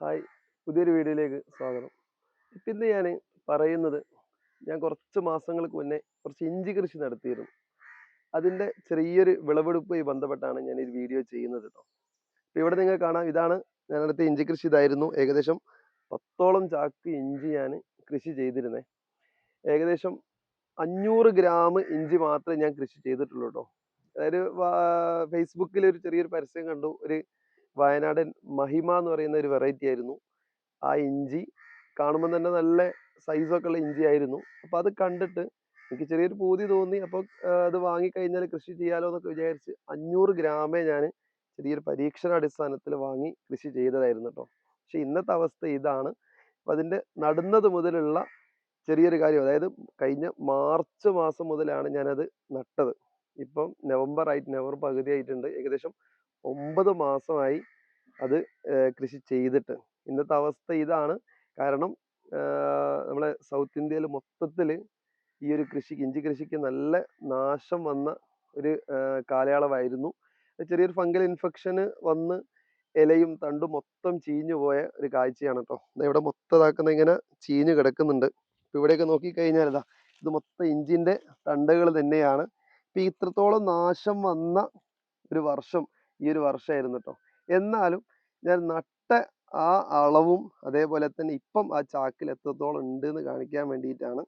Hi പുതിയൊരു വീഡിയോയിലേക്ക് സ്വാഗതം. ഇപ്പം ഇന്ന് ഞാൻ പറയുന്നത് ഞാൻ കുറച്ച് മാസങ്ങൾക്ക് മുന്നേ കുറച്ച് ഇഞ്ചി കൃഷി നടത്തിയിരുന്നു. അതിന്റെ ചെറിയൊരു വിളവെടുപ്പുമായി ബന്ധപ്പെട്ടാണ് ഞാൻ ഈ വീഡിയോ ചെയ്യുന്നത് കേട്ടോ അപ്പോൾ ഇവിടെ നിങ്ങൾ കാണാം ഇതാണ് ഞാൻ നടത്തിയ ഇഞ്ചി കൃഷി ഇതായിരുന്നു. ഏകദേശം പത്തോളം ചാക്ക് ഇഞ്ചി ഞാൻ കൃഷി ചെയ്തിരുന്നേ. ഏകദേശം അഞ്ഞൂറ് ഗ്രാം ഇഞ്ചി മാത്രമേ ഞാൻ കൃഷി ചെയ്തിട്ടുള്ളൂ കേട്ടോ അതായത് ഫേസ്ബുക്കിൽ ഒരു ചെറിയൊരു പരസ്യം കണ്ടു. ഒരു വയനാടൻ മഹിമ എന്ന് പറയുന്ന ഒരു വെറൈറ്റി ആയിരുന്നു. ആ ഇഞ്ചി കാണുമ്പോൾ തന്നെ നല്ല സൈസൊക്കെ ഉള്ള ഇഞ്ചി ആയിരുന്നു. അപ്പോൾ അത് കണ്ടിട്ട് എനിക്ക് ചെറിയൊരു പൂതി തോന്നി. അപ്പോൾ അത് വാങ്ങിക്കഴിഞ്ഞാൽ കൃഷി ചെയ്യാലോ എന്നൊക്കെ വിചാരിച്ച് അഞ്ഞൂറ് ഗ്രാമേ ഞാൻ ചെറിയൊരു പരീക്ഷണാടിസ്ഥാനത്തിൽ വാങ്ങി കൃഷി ചെയ്തതായിരുന്നു കേട്ടോ പക്ഷെ ഇന്നത്തെ അവസ്ഥ ഇതാണ്. അപ്പം അതിന്റെ നടുന്നത് മുതലുള്ള ചെറിയൊരു കാര്യം അതായത് കഴിഞ്ഞ മാർച്ച് മാസം മുതലാണ് ഞാനത് നട്ടത്. ഇപ്പം നവംബർ ആയിട്ട് നവംബർ പകുതി ആയിട്ടുണ്ട്. ഏകദേശം ഒമ്പത് മാസമായി അത് കൃഷി ചെയ്തിട്ട്. ഇന്നത്തെ അവസ്ഥ ഇതാണ്. കാരണം നമ്മളെ സൗത്ത് ഇന്ത്യയിൽ മൊത്തത്തിൽ ഈ ഒരു കൃഷി ഇഞ്ചി കൃഷിക്ക് നല്ല നാശം വന്ന ഒരു കാലയളവായിരുന്നു. ചെറിയൊരു ഫംഗൽ ഇൻഫെക്ഷന് വന്ന് ഇലയും തണ്ടും മൊത്തം ചീഞ്ഞു പോയ ഒരു കാഴ്ചയാണ് കേട്ടോ ഇവിടെ മൊത്തം ഇതാക്കുന്ന ഇങ്ങനെ ചീഞ്ഞു കിടക്കുന്നുണ്ട്. ഇപ്പം ഇവിടെയൊക്കെ നോക്കിക്കഴിഞ്ഞാൽ ഇതാ ഇത് മൊത്തം ഇഞ്ചിന്റെ തണ്ടുകൾ തന്നെയാണ്. ഇപ്പൊ ഇത്രത്തോളം നാശം വന്ന ഒരു വർഷം ഈ ഒരു വർഷമായിരുന്നു കേട്ടോ എന്നാലും ഞാൻ നട്ട ആ അളവും അതേപോലെ തന്നെ ഇപ്പം ആ ചാക്കിൽ എത്രത്തോളം ഉണ്ട് എന്ന് കാണിക്കാൻ വേണ്ടിയിട്ടാണ്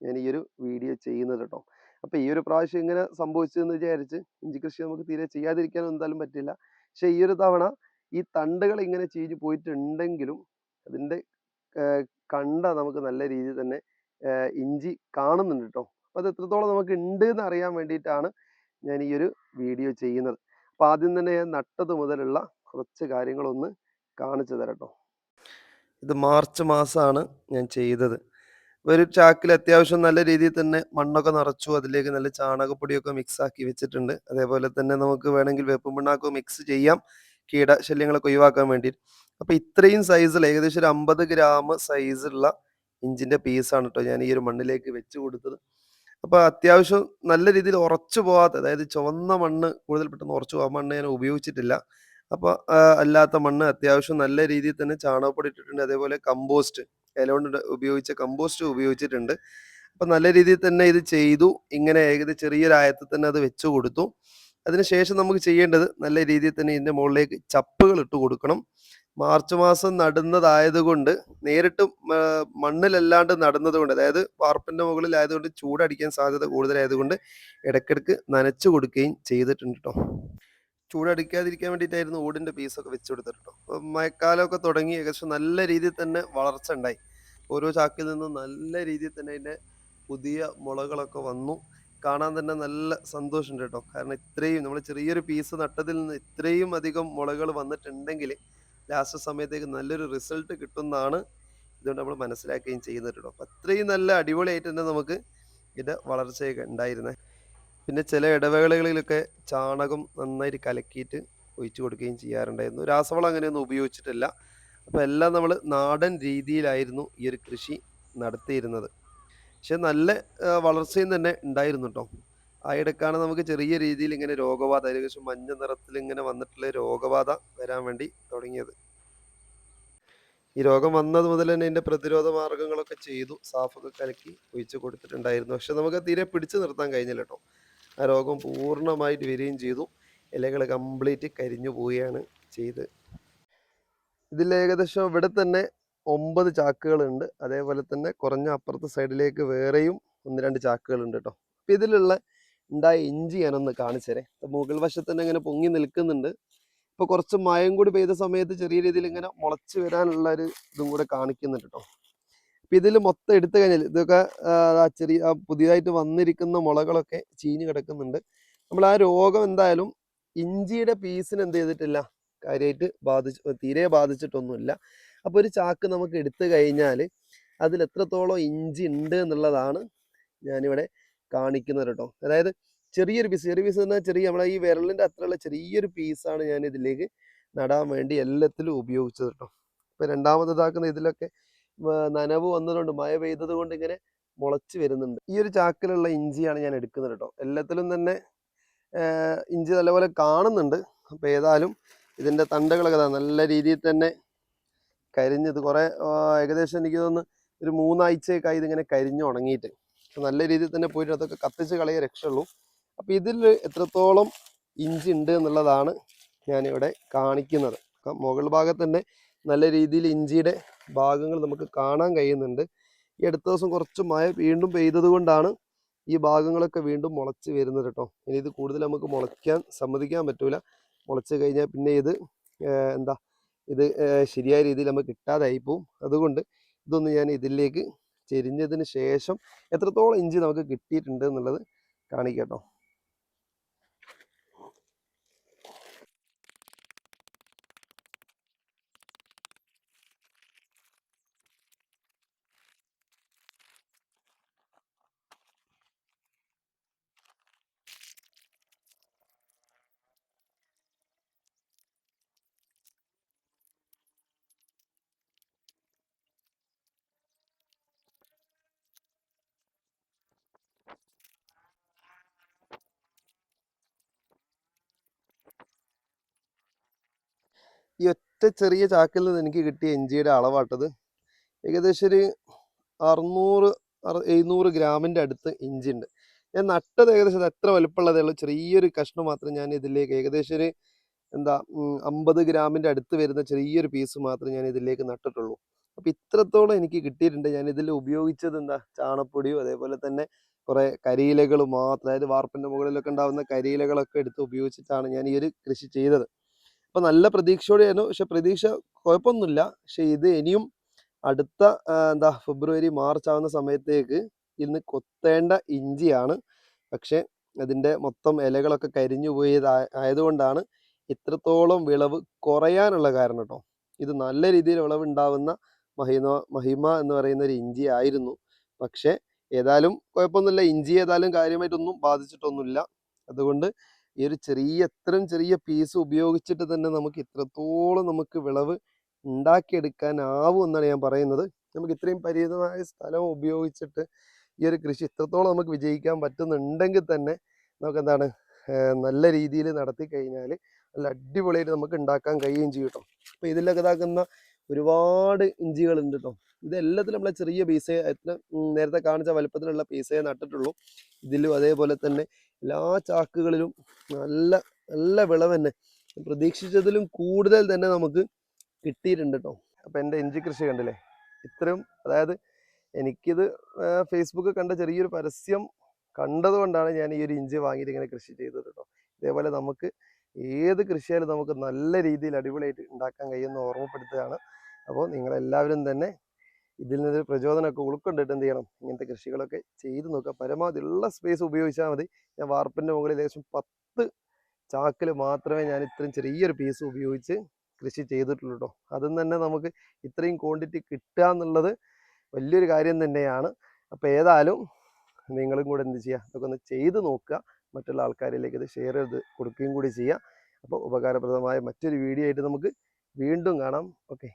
ഞാൻ ഈ ഒരു വീഡിയോ ചെയ്യുന്നത് കേട്ടോ അപ്പൊ ഈ ഒരു പ്രാവശ്യം ഇങ്ങനെ സംഭവിച്ചതെന്ന് വിചാരിച്ച് ഇഞ്ചി കൃഷി നമുക്ക് തീരെ ചെയ്യാതിരിക്കാൻ എന്തായാലും പറ്റില്ല. പക്ഷെ ഈ ഒരു തവണ ഈ തണ്ടുകൾ ഇങ്ങനെ ചീഞ്ഞു പോയിട്ടുണ്ടെങ്കിലും അതിന്റെ കണ്ട നമുക്ക് നല്ല രീതിയിൽ തന്നെ ഇഞ്ചി കാണുന്നുണ്ട് കേട്ടോ അപ്പൊ അത് എത്രത്തോളം നമുക്ക് ഉണ്ട് എന്ന് അറിയാൻ വേണ്ടിയിട്ടാണ് ഞാൻ ഈ ഒരു വീഡിയോ ചെയ്യുന്നത്. അപ്പൊ ആദ്യം തന്നെ ഞാൻ നട്ടത് മുതലുള്ള കുറച്ച് കാര്യങ്ങളൊന്ന് കാണിച്ചു തരട്ടോ ഇത് മാർച്ച് മാസമാണ് ഞാൻ ചെയ്തത്. ഒരു ചാക്കിൽ അത്യാവശ്യം നല്ല രീതിയിൽ തന്നെ മണ്ണൊക്കെ നിറച്ചു അതിലേക്ക് നല്ല ചാണകപ്പൊടിയൊക്കെ മിക്സ് ആക്കി വെച്ചിട്ടുണ്ട്. അതേപോലെ തന്നെ നമുക്ക് വേണമെങ്കിൽ വേപ്പും പിണ്ണാക്കോ മിക്സ് ചെയ്യാം. കീട ശല്യങ്ങളൊക്കെ ഒഴിവാക്കാൻ വേണ്ടി അപ്പൊ ഇത്രയും സൈസിൽ ഏകദേശം ഒരു അമ്പത് ഗ്രാം സൈസുള്ള ഇഞ്ചിന്റെ പീസാണ് കേട്ടോ ഞാൻ ഈ ഒരു മണ്ണിലേക്ക് വെച്ച് കൊടുത്തത്. അപ്പൊ അത്യാവശ്യം നല്ല രീതിയിൽ ഉറച്ചു പോവാത്ത അതായത് ചുവന്ന മണ്ണ് കൂടുതൽ പെട്ടെന്ന് ഉറച്ചു പോകാൻ മണ്ണ് ഞാൻ ഉപയോഗിച്ചിട്ടില്ല. അപ്പോൾ അല്ലാത്ത മണ്ണ് അത്യാവശ്യം നല്ല രീതിയിൽ തന്നെ ചാണകപ്പൊടി ഇട്ടിട്ടുണ്ട് അതേപോലെ കമ്പോസ്റ്റ് ഇലവണ്ട് ഉപയോഗിച്ച കമ്പോസ്റ്റ് ഉപയോഗിച്ചിട്ടുണ്ട്. അപ്പൊ നല്ല രീതിയിൽ തന്നെ ഇത് ചെയ്തു ഇങ്ങനെ ഏകദേശം ചെറിയൊരായത്തിൽ തന്നെ അത് വെച്ചു കൊടുത്തു. അതിനുശേഷം നമുക്ക് ചെയ്യേണ്ടത് നല്ല രീതിയിൽ തന്നെ ഇതിന്റെ മുകളിലേക്ക് ചപ്പുകൾ ഇട്ട് കൊടുക്കണം. മാർച്ച് മാസം നടുന്നതായതുകൊണ്ട് നേരിട്ട് മണ്ണിലല്ലാണ്ട് നടുന്നത് കൊണ്ട് അതായത് വാർപ്പിന്റെ മുകളിലായതുകൊണ്ട് ചൂടടിക്കാൻ സാധ്യത കൂടുതലായതുകൊണ്ട് ഇടയ്ക്കിടയ്ക്ക് നനച്ചു കൊടുക്കുകയും ചെയ്തിട്ടുണ്ട് കേട്ടോ ചൂടടിക്കാതിരിക്കാൻ വേണ്ടിയിട്ടായിരുന്നു ഓടിന്റെ പീസൊക്കെ വെച്ച് കൊടുത്തിട്ടോ മഴക്കാലമൊക്കെ തുടങ്ങി ഏകദേശം നല്ല രീതിയിൽ തന്നെ വളർച്ച ഉണ്ടായി. ഓരോ ചാക്കിൽ നിന്നും നല്ല രീതിയിൽ തന്നെ അതിന്റെ പുതിയ മുളകളൊക്കെ വന്നു. കാണാൻ തന്നെ നല്ല സന്തോഷമുണ്ട് കേട്ടോ കാരണം ഇത്രയും നമ്മൾ ചെറിയൊരു പീസ് നട്ടതിൽ നിന്ന് ഇത്രയും അധികം മുളകൾ വന്നിട്ടുണ്ടെങ്കിൽ ലാസ്റ്റ് സമയത്തേക്ക് നല്ലൊരു റിസൾട്ട് കിട്ടുന്നതാണ് ഇതുകൊണ്ട് നമ്മൾ മനസ്സിലാക്കുകയും ചെയ്യുന്നത് കേട്ടോ അപ്പം അത്രയും നല്ല അടിപൊളിയായിട്ട് തന്നെ നമുക്ക് ഇതിന്റെ വളർച്ചയൊക്കെ ഉണ്ടായിരുന്നത് പിന്നെ ചില ഇടവേളകളിലൊക്കെ ചാണകം നന്നായിട്ട് കലക്കിയിട്ട് ഒഴിച്ചു കൊടുക്കുകയും ചെയ്യാറുണ്ടായിരുന്നു. രാസവളം അങ്ങനെയൊന്നും ഉപയോഗിച്ചിട്ടില്ല. അപ്പോൾ എല്ലാം നമ്മൾ നാടൻ രീതിയിലായിരുന്നു ഈ ഒരു കൃഷി നടത്തിയിരുന്നത്. പക്ഷെ നല്ല വളർച്ചയും തന്നെ ഉണ്ടായിരുന്നു കേട്ടോ. ആ ഇടക്കാണ് നമുക്ക് ചെറിയ രീതിയിൽ ഇങ്ങനെ രോഗബാധ ഏകദേശം മഞ്ഞ നിറത്തിൽ ഇങ്ങനെ വന്നിട്ടുള്ള രോഗബാധ വരാൻ വേണ്ടി തുടങ്ങിയത്. ഈ രോഗം വന്നത് മുതൽ തന്നെ ഇതിന്റെ പ്രതിരോധ മാർഗങ്ങളൊക്കെ ചെയ്തു സാഫൊക്കെ കലക്കി ഒഴിച്ചു കൊടുത്തിട്ടുണ്ടായിരുന്നു. പക്ഷെ നമുക്ക് തീരെ പിടിച്ചു നിർത്താൻ കഴിഞ്ഞില്ല കേട്ടോ. ആ രോഗം പൂർണമായിട്ട് വരികയും ചെയ്തു. ഇലകൾ കംപ്ലീറ്റ് കരിഞ്ഞു പോവുകയാണ് ചെയ്ത്. ഇതിൽ ഏകദേശം ഇവിടെ തന്നെ ഒമ്പത് ചാക്കുകളുണ്ട്. അതേപോലെ തന്നെ കുറഞ്ഞ അപ്പുറത്തെ സൈഡിലേക്ക് വേറെയും ഒന്ന് രണ്ട് ചാക്കുകളുണ്ട് കേട്ടോ. അപ്പം ഇതിലുള്ള ഉണ്ടായ ഇഞ്ചി ഞാനൊന്ന് കാണിച്ചേരെ. മുകൾ വശത്ത് ഇങ്ങനെ പൊങ്ങി നിൽക്കുന്നുണ്ട്. ഇപ്പൊ കുറച്ച് മയം കൂടി പെയ്ത സമയത്ത് ചെറിയ രീതിയിൽ ഇങ്ങനെ മുളച്ചു വരാനുള്ള ഒരു ഇതും കൂടെ കാണിക്കുന്നുണ്ട് കേട്ടോ അപ്പൊ ഇതിൽ മൊത്തം എടുത്തു കഴിഞ്ഞാൽ ഇതൊക്കെ ചെറിയ പുതിയതായിട്ട് വന്നിരിക്കുന്ന മുളകളൊക്കെ ചീഞ്ഞു കിടക്കുന്നുണ്ട്. നമ്മൾ ആ രോഗം എന്തായാലും ഇഞ്ചിയുടെ പീസിന് എന്ത് ചെയ്തിട്ടില്ല? കാര്യമായിട്ട് ബാധിച്ച് തീരെ ബാധിച്ചിട്ടൊന്നുമില്ല. അപ്പൊ ഒരു ചാക്ക് നമുക്ക് എടുത്തു കഴിഞ്ഞാൽ അതിൽ എത്രത്തോളം ഇഞ്ചി ഉണ്ട് എന്നുള്ളതാണ് ഞാനിവിടെ കാണിക്കുന്നത് കേട്ടോ അതായത് ചെറിയൊരു പീസ് ചെറിയ പീസ് എന്നാൽ ചെറിയ നമ്മളെ ഈ വിരലിന്റെ അത്രയുള്ള ചെറിയൊരു പീസാണ് ഞാൻ ഇതിലേക്ക് നടാൻ വേണ്ടി എല്ലാത്തിലും ഉപയോഗിച്ചത് കേട്ടോ ഇപ്പം രണ്ടാമത് ഇതാക്കുന്ന ഇതിലൊക്കെ നനവ് വന്നതുകൊണ്ട് മഴ പെയ്തത് കൊണ്ട് ഇങ്ങനെ മുളച്ച് വരുന്നുണ്ട്. ഈ ഒരു ചാക്കിലുള്ള ഇഞ്ചിയാണ് ഞാൻ എടുക്കുന്നത് കേട്ടോ എല്ലാത്തിലും തന്നെ ഇഞ്ചി നല്ലപോലെ കാണുന്നുണ്ട്. അപ്പോൾ ഏതായാലും ഇതിന്റെ തണ്ടുകളൊക്കെ നല്ല രീതിയിൽ തന്നെ കരിഞ്ഞത് കുറേ ഏകദേശം എനിക്ക് തോന്നുന്നു ഒരു മൂന്നാഴ്ചയൊക്കെ ആയി ഇതിങ്ങനെ കരിഞ്ഞു ഉണങ്ങിയിട്ട്. നല്ല രീതിയിൽ തന്നെ പോയിട്ട് അതൊക്കെ കത്തിച്ച് കളയേ രക്ഷയുള്ളൂ. അപ്പോൾ ഇതിൽ എത്രത്തോളം ഇഞ്ചി ഉണ്ട് എന്നുള്ളതാണ് ഞാനിവിടെ കാണിക്കുന്നത്. അപ്പം മുകൾ ഭാഗത്ത് തന്നെ നല്ല രീതിയിൽ ഇഞ്ചിയുടെ ഭാഗങ്ങൾ നമുക്ക് കാണാൻ കഴിയുന്നുണ്ട്. ഈ അടുത്ത ദിവസം കുറച്ച് മഴ വീണ്ടും പെയ്തത് ഈ ഭാഗങ്ങളൊക്കെ വീണ്ടും മുളച്ച് വരുന്നത് കേട്ടോ. ഇനി ഇത് കൂടുതൽ നമുക്ക് മുളയ്ക്കാൻ സമ്മതിക്കാൻ പറ്റൂല. മുളച്ച് കഴിഞ്ഞാൽ പിന്നെ ഇത് എന്താ ഇത് ശരിയായ രീതിയിൽ നമുക്ക് കിട്ടാതായി പോവും. അതുകൊണ്ട് ഇതൊന്ന് ഞാൻ ഇതിലേക്ക് ചെരിഞ്ഞതിന് ശേഷം എത്രത്തോളം ഇഞ്ചി നമുക്ക് കിട്ടിയിട്ടുണ്ട് എന്നുള്ളത് കാണിക്കട്ടോ ഈ ഒറ്റ ചെറിയ ചാക്കിൽ നിന്ന് എനിക്ക് കിട്ടിയ ഇഞ്ചിയുടെ അളവാട്ടത് ഏകദേശം ഒരു അറുന്നൂറ് അറു എഴുന്നൂറ് ഗ്രാമിന്റെ അടുത്ത് ഇഞ്ചി ഉണ്ട് ഞാൻ നട്ടത് ഏകദേശം എത്ര വലുപ്പമുള്ളതേ ഉള്ളൂ. ചെറിയൊരു കഷ്ണം മാത്രം ഞാൻ ഇതിലേക്ക് ഏകദേശം ഒരു എന്താ അമ്പത് ഗ്രാമിന്റെ അടുത്ത് വരുന്ന ചെറിയൊരു പീസ് മാത്രം ഞാൻ ഇതിലേക്ക് നട്ടിട്ടുള്ളൂ. അപ്പം ഇത്രത്തോളം എനിക്ക് കിട്ടിയിട്ടുണ്ട്. ഞാൻ ഇതിൽ ഉപയോഗിച്ചത് എന്താ ചാണപ്പൊടിയും അതേപോലെ തന്നെ കുറേ കരിയിലകൾ മാത്രം അതായത് വാർപ്പിന്റെ മുകളിലൊക്കെ ഉണ്ടാകുന്ന കരിയിലകളൊക്കെ എടുത്ത് ഉപയോഗിച്ചിട്ടാണ് ഞാൻ ഈ ഒരു കൃഷി ചെയ്തത്. അപ്പം നല്ല പ്രതീക്ഷയോടെയായിരുന്നു. പക്ഷെ പ്രതീക്ഷ കുഴപ്പമൊന്നുമില്ല. പക്ഷെ ഇത് ഇനിയും അടുത്ത എന്താ ഫെബ്രുവരി മാർച്ച് ആവുന്ന സമയത്തേക്ക് ഇന്ന് കൊത്തേണ്ട ഇഞ്ചിയാണ്. പക്ഷെ അതിന്റെ മൊത്തം ഇലകളൊക്കെ കരിഞ്ഞു പോയത് ആയതുകൊണ്ടാണ് ഇത്രത്തോളം വിളവ് കുറയാനുള്ള കാരണം കേട്ടോ. ഇത് നല്ല രീതിയിൽ വിളവ് ഉണ്ടാവുന്ന മഹിമ മഹിമ എന്ന് പറയുന്ന ഒരു ഇഞ്ചി ആയിരുന്നു. പക്ഷെ ഏതായാലും കുഴപ്പമൊന്നുമില്ല. ഇഞ്ചി ഏതായാലും കാര്യമായിട്ടൊന്നും ബാധിച്ചിട്ടൊന്നുമില്ല. അതുകൊണ്ട് ഈ ഒരു ചെറിയ ഇത്രയും ചെറിയ പീസ് ഉപയോഗിച്ചിട്ട് തന്നെ നമുക്ക് ഇത്രത്തോളം നമുക്ക് വിളവ് ഉണ്ടാക്കിയെടുക്കാനാവും എന്നാണ് ഞാൻ പറയുന്നത്. നമുക്ക് ഇത്രയും പരിമിതമായ സ്ഥലം ഉപയോഗിച്ചിട്ട് ഈ ഒരു കൃഷി ഇത്രത്തോളം നമുക്ക് വിജയിക്കാൻ പറ്റുന്നുണ്ടെങ്കിൽ തന്നെ നമുക്ക് എന്താണ് നല്ല രീതിയിൽ നടത്തി കഴിഞ്ഞാൽ നല്ല അടിപൊളിയായിട്ട് നമുക്ക് ഉണ്ടാക്കാൻ കഴിയുകയും ചെയ്യും കേട്ടോ. അപ്പോൾ ഇതിലൊക്കെ ഇതാക്കുന്ന ഒരുപാട് ഇഞ്ചികളുണ്ട് കേട്ടോ ഇതെല്ലാത്തിലും നമ്മളെ ചെറിയ പീസേ എത്ര നേരത്തെ കാണിച്ച വലുപ്പത്തിലുള്ള പീസയെ നട്ടിട്ടുള്ളൂ. ഇതിലും അതേപോലെ തന്നെ എല്ലാ ചാക്കുകളിലും നല്ല നല്ല വിളവ് തന്നെ. പ്രതീക്ഷിച്ചതിലും കൂടുതൽ തന്നെ നമുക്ക് കിട്ടിയിട്ടുണ്ട് കേട്ടോ അപ്പം എന്റെ ഇഞ്ചി കൃഷി കണ്ടില്ലേ? ഇത്രയും അതായത് എനിക്കിത് ഫേസ്ബുക്ക് കണ്ട ചെറിയൊരു പരസ്യം കണ്ടതുകൊണ്ടാണ് ഞാൻ ഈ ഒരു ഇഞ്ചി വാങ്ങിയിട്ട് ഇങ്ങനെ കൃഷി ചെയ്തത് കേട്ടോ. ഇതേപോലെ നമുക്ക് ഏത് കൃഷിയായാലും നമുക്ക് നല്ല രീതിയിൽ അടിപൊളിയായിട്ട് ഉണ്ടാക്കാൻ കഴിയുമെന്ന് ഓർമ്മപ്പെടുത്തുകയാണ്. അപ്പോൾ നിങ്ങളെല്ലാവരും തന്നെ ഇതിൽ നിന്നൊരു പ്രചോദനമൊക്കെ ഉൾക്കൊണ്ടിട്ട് എന്ത് ചെയ്യണം? ഇങ്ങനത്തെ കൃഷികളൊക്കെ ചെയ്തു നോക്കുക. പരമാവധി ഉള്ള സ്പേസ് ഉപയോഗിച്ചാൽ മതി. ഞാൻ വാർപ്പിന്റെ മുകളിൽ ഏകദേശം പത്ത് ചാക്കിൽ മാത്രമേ ഞാൻ ഇത്രയും ചെറിയൊരു പീസ് ഉപയോഗിച്ച് കൃഷി ചെയ്തിട്ടുള്ളൂ കേട്ടോ അതും തന്നെ നമുക്ക് ഇത്രയും ക്വാണ്ടിറ്റി കിട്ടുക എന്നുള്ളത് വലിയൊരു കാര്യം തന്നെയാണ്. അപ്പോൾ ഏതായാലും നിങ്ങളും കൂടെ എന്ത് ചെയ്യുക? ഇതൊക്കെ ഒന്ന് ചെയ്ത് നോക്കുക. മറ്റുള്ള ആൾക്കാരിലേക്ക് ഇത് ഷെയർ ചെയ്ത് കൊടുക്കുകയും കൂടി ചെയ്യാം. അപ്പോൾ ഉപകാരപ്രദമായ മറ്റൊരു വീഡിയോ ആയിട്ട് നമുക്ക് വീണ്ടും കാണാം. ഓക്കെ